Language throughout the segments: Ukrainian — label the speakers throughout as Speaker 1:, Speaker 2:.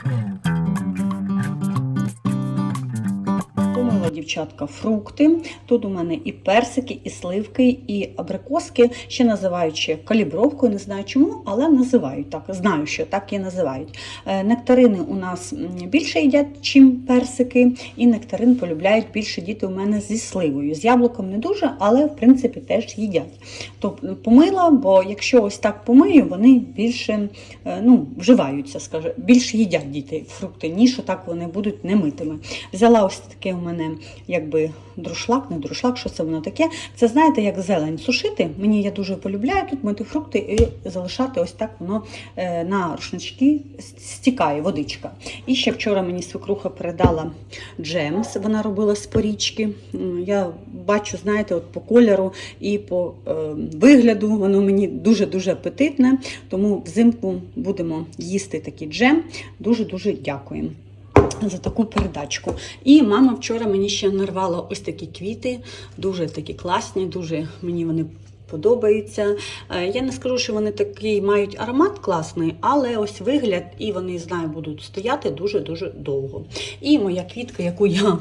Speaker 1: Hmm. Помила дівчатка фрукти. Тут у мене і персики, і сливки, і абрикоски, ще називають ще калібровкою, не знаю чому, але називають так. Знаю, що так і називають. Е, Нектарини у нас більше їдять, чим персики, і нектарин полюбляють більше діти у мене зі сливою. З яблуком не дуже, але в принципі теж їдять. Тобто помила, бо якщо ось так помию, вони більше е, ну, вживаються, скажу, більше їдять діти фрукти, ніж отак вони будуть немитими. Взяла ось таке у мене якби друшлак, не друшлак, що це воно таке. Це знаєте, як зелень сушити. Мені я дуже полюбляю тут мити фрукти і залишати ось так воно е, на рушнички стікає водичка. І ще вчора мені свекруха передала джем, вона робила з порічки. Я бачу, знаєте, от по кольору і по е, вигляду воно мені дуже-дуже апетитне. Тому взимку будемо їсти такий джем. Дуже-дуже дякуємо. За таку передачку. І мама вчора мені ще нарвала ось такі квіти, дуже такі класні, дуже мені вони подобаються. Е, Я не скажу, що вони такий мають аромат класний, але ось вигляд, і вони знаю, будуть стояти дуже-дуже довго. І моя квітка, яку я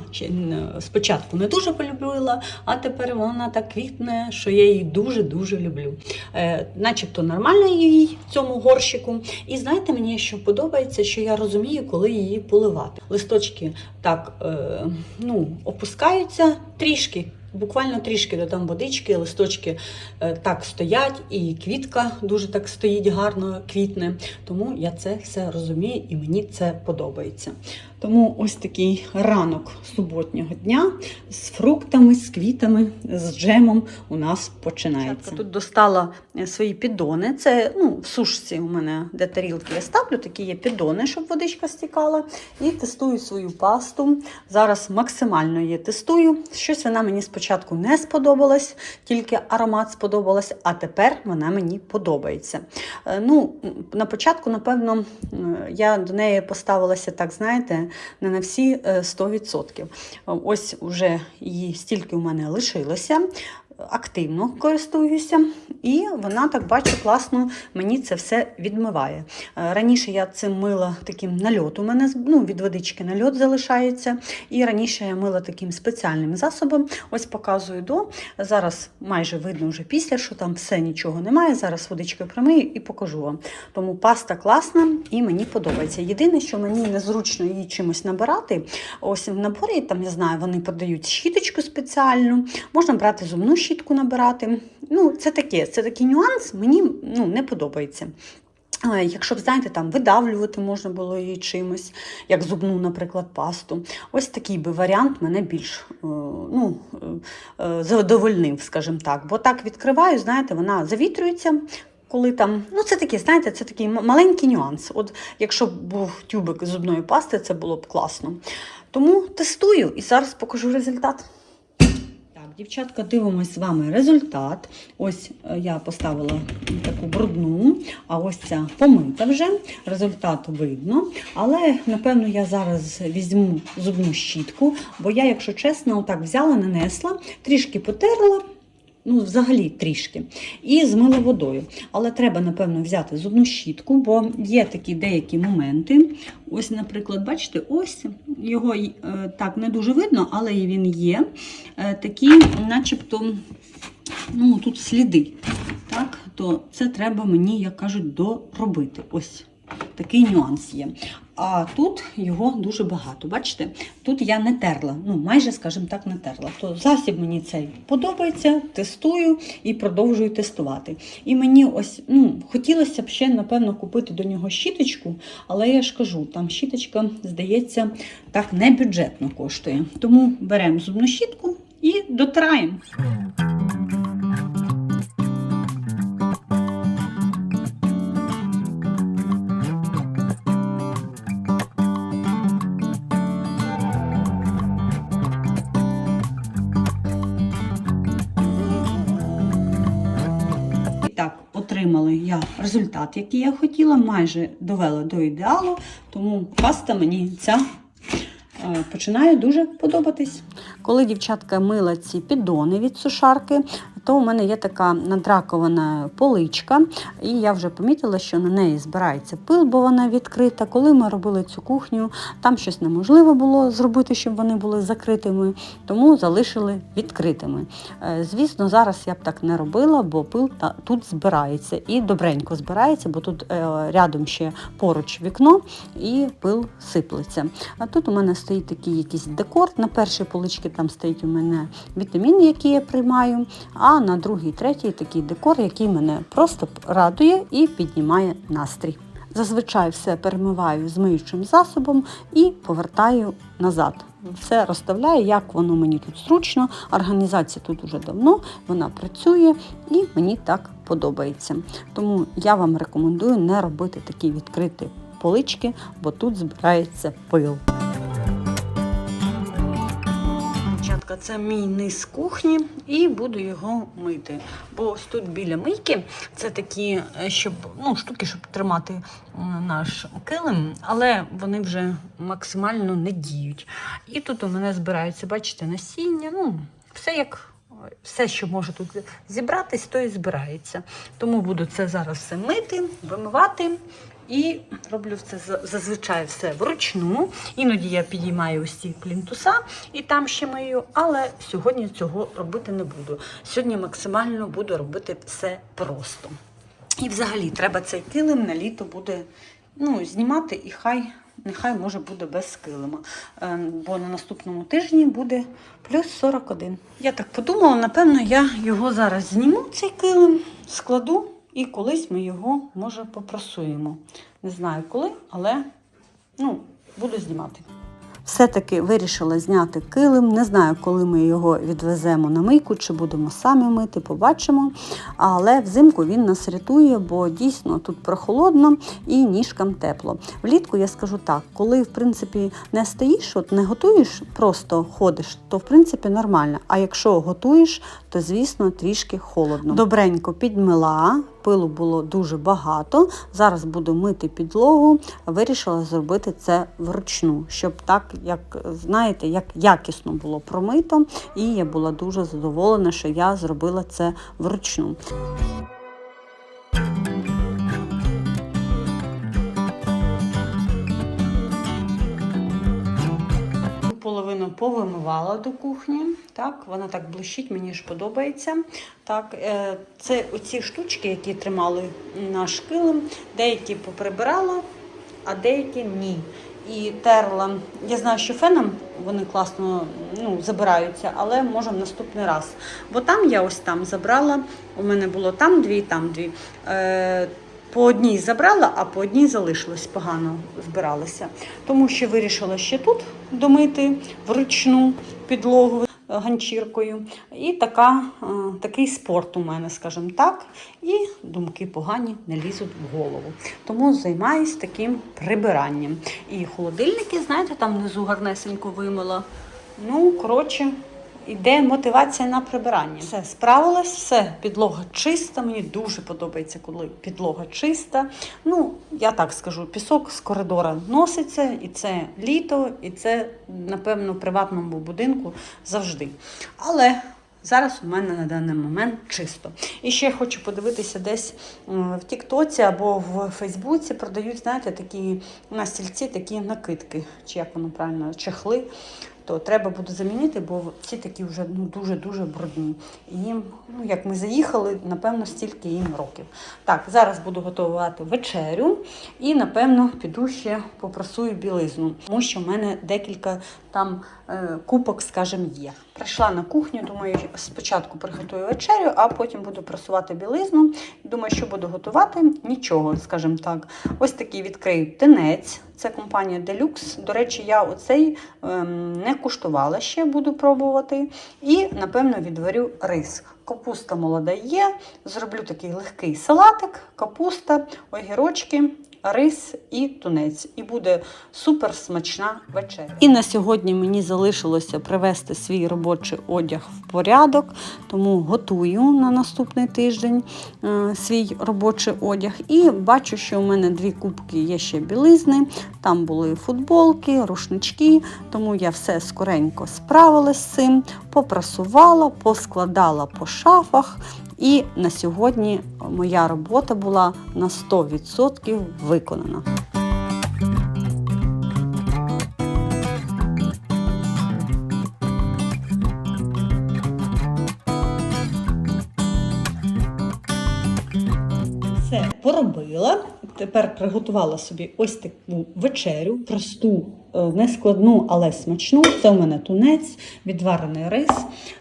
Speaker 1: спочатку не дуже полюбила, а тепер вона так квітне, що я її дуже-дуже люблю. Е, Начебто нормально їй в цьому горщику. І знаєте, мені що подобається, що я розумію, коли її поливати. Листочки так е, ну, опускаються трішки. Буквально трішки додам водички, листочки е, так стоять, і квітка дуже так стоїть гарно, квітне. Тому я це все розумію і мені це подобається. Тому ось такий ранок суботнього дня з фруктами, з квітами, з джемом у нас починається. Тут достала е, свої піддони. Це ну, в сушці у мене, де тарілки я ставлю, такі є піддони, щоб водичка стікала. І тестую свою пасту. Зараз максимально її тестую. Щось вона мені спочатку не сподобалась, тільки аромат сподобалась, а тепер вона мені подобається. Е, Ну, на початку, напевно, я до неї поставилася так, знаєте, не на всі е, 100%. Ось уже її стільки у мене лишилося. Активно користуюся, і вона так бачу класно мені це все відмиває. Е, Раніше я цим мила таким нальот. У мене ну, від водички нальот залишається. І раніше я мила таким спеціальним засобом. Ось показую до. Зараз майже видно вже після, що там все нічого немає. Зараз водичкою промию і покажу вам. Тому паста класна і мені подобається. Єдине, що мені незручно її чимось набирати. Ось в наборі, там я знаю, вони продають щіточку спеціальну, можна брати зубну щітку набирати. Ну, це таке, це такий нюанс, мені ну, не подобається. Якщо б, знаєте, там видавлювати можна було її чимось, як зубну, наприклад, пасту. Ось такий би варіант мене більш е, ну, е, е, задовольнив, скажімо так. Бо так відкриваю, знаєте, вона завітрюється. Коли там, ну це такий, знаєте, це такий маленький нюанс. От якщо б був тюбик зубної пасти, це було б класно. Тому тестую і зараз покажу результат. Дівчатка, дивимось з вами результат. Ось е, я поставила таку брудну, а ось ця помита вже. Результат видно. Але, напевно, я зараз візьму зубну щітку, бо я, якщо чесно, отак взяла, нанесла, трішки потерла. Ну, взагалі трішки. І змила водою. Але треба, напевно, взяти зубну щітку, бо є такі деякі моменти. Ось, наприклад, бачите, ось його е, так не дуже видно, але він є. Е, такі, начебто, ну, тут сліди. Так, то це треба мені, як кажуть, доробити. Ось. Такий нюанс є. А тут його дуже багато. Бачите, тут я не терла, ну майже, скажімо так, не терла. То засіб мені цей подобається, тестую і продовжую тестувати. І мені ось ну, хотілося б ще, напевно, купити до нього щіточку, але я ж кажу, там щіточка, здається, так не бюджетно коштує. Тому беремо зубну щітку і дотираємо. Результат, який я хотіла, майже довела до ідеалу, тому паста мені ця е, починає дуже подобатись. Коли дівчатка мила ці піддони від сушарки, то у мене є така надракована поличка, і я вже помітила, що на неї збирається пил, бо вона відкрита. Коли ми робили цю кухню, там щось неможливо було зробити, щоб вони були закритими, тому залишили відкритими. Е, Звісно, зараз я б так не робила, бо пил тут збирається і добренько збирається, бо тут е, рядом ще поруч вікно і пил сиплеться. А тут у мене стоїть такий якийсь декор. На першій поличці там стоїть у мене вітаміни, які я приймаю, а на другій, третій такий декор, який мене просто радує і піднімає настрій. Зазвичай все перемиваю з миючим засобом і повертаю назад. Все розставляю, як воно мені тут зручно. Організація тут уже давно, вона працює і мені так подобається. Тому я вам рекомендую не робити такі відкриті полички, бо тут збирається пил. Дівчатка, це мій низ кухні і буду його мити. Бо ось тут біля мийки це такі, е, щоб ну, штуки, щоб тримати наш килим, але вони вже максимально не діють. І тут у мене збираються, бачите, насіння. Ну, все як. Все, що може тут зібратись, то і збирається. Тому буду це зараз все мити, вимивати. І роблю це зазвичай все вручну. Іноді я підіймаю ось ці плінтуса і там ще мию, але сьогодні цього робити не буду. Сьогодні максимально буду робити все просто. І взагалі треба цей килим на літо буде ну, знімати, і хай нехай може буде без килима. Ем, бо на наступному тижні буде плюс 41. Я так подумала, напевно, я його зараз зніму, цей килим, складу, і колись ми його, може, попрасуємо. Не знаю коли, але ну, буду знімати. Все-таки вирішила зняти килим. Не знаю, коли ми його відвеземо на мийку, чи будемо самі мити, побачимо. Але взимку він нас рятує, бо дійсно тут прохолодно і ніжкам тепло. Влітку я скажу так, коли в принципі не стоїш, от не готуєш, просто ходиш, то в принципі нормально. А якщо готуєш, то звісно трішки холодно. Добренько підмила. Пилу було дуже багато. Зараз буду мити підлогу. Вирішила зробити це вручну, щоб так, як знаєте, як якісно було промито. І я була дуже задоволена, що я зробила це вручну. Половину повимивала до кухні. Так, вона так блищить, мені ж подобається. Так, е, це оці штучки, які тримали наш килим, деякі поприбирала, а деякі ні. І терла. Я знаю, що феном вони класно ну, забираються, але може в наступний раз. Бо там я ось там забрала. У мене було там дві, там дві. Е, по одній забрала, а по одній залишилось погано збиралися. Тому що вирішила ще тут домити вручну підлогу е, ганчіркою. І така, е, такий спорт у мене, скажімо так. І думки погані не лізуть в голову. Тому займаюсь таким прибиранням. І холодильники, знаєте, там внизу гарнесенько вимила. Ну, коротше, Іде мотивація на прибирання. Все справилась, все, підлога чиста. Мені дуже подобається, коли підлога чиста. Ну, я так скажу, пісок з коридора носиться, і це літо, і це, напевно, в приватному будинку завжди. Але зараз у мене на даний момент чисто. І ще хочу подивитися десь в Тіктоці або в Фейсбуці продають, знаєте, такі на стільці такі накидки, чи як воно правильно, чехли то треба буде замінити, бо ці такі вже ну, дуже-дуже брудні. Їм, ну як ми заїхали, напевно, стільки їм років. Так, зараз буду готувати вечерю і, напевно, піду ще попрасую білизну, тому що в мене декілька там е, купок, скажімо, є. Прийшла на кухню, думаю, спочатку приготую вечерю, а потім буду прасувати білизну. Думаю, що буду готувати? Нічого, скажімо так. Ось такий відкрию тинець. Це компанія Deluxe. До речі, я оцей ем, не куштувала ще, буду пробувати. І, напевно, відварю рис. Капуста молода є. Зроблю такий легкий салатик, капуста, огірочки, рис і тунець. І буде супер смачна вечеря. І на сьогодні мені залишилося привести свій робочий одяг в порядок, тому готую на наступний тиждень е, свій робочий одяг. І бачу, що у мене дві кубки є ще білизни. Там були футболки, рушнички, тому я все скоренько справилась з цим, попрасувала, поскладала по шафах. І на сьогодні моя робота була на 100% виконана. Все поробила. Тепер приготувала собі ось таку вечерю, просту, е, не складну, але смачну. Це у мене тунець, відварений рис,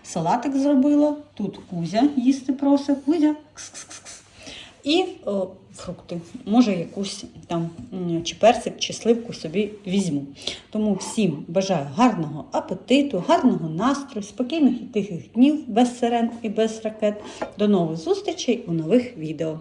Speaker 1: салатик зробила. Тут Кузя їсти просить. Кузя. кс-кс-кс-кс. І о, фрукти. Може, якусь там чи персик, чи сливку собі візьму. Тому всім бажаю гарного апетиту, гарного настрою, спокійних і тихих днів без сирен і без ракет. До нових зустрічей у нових відео.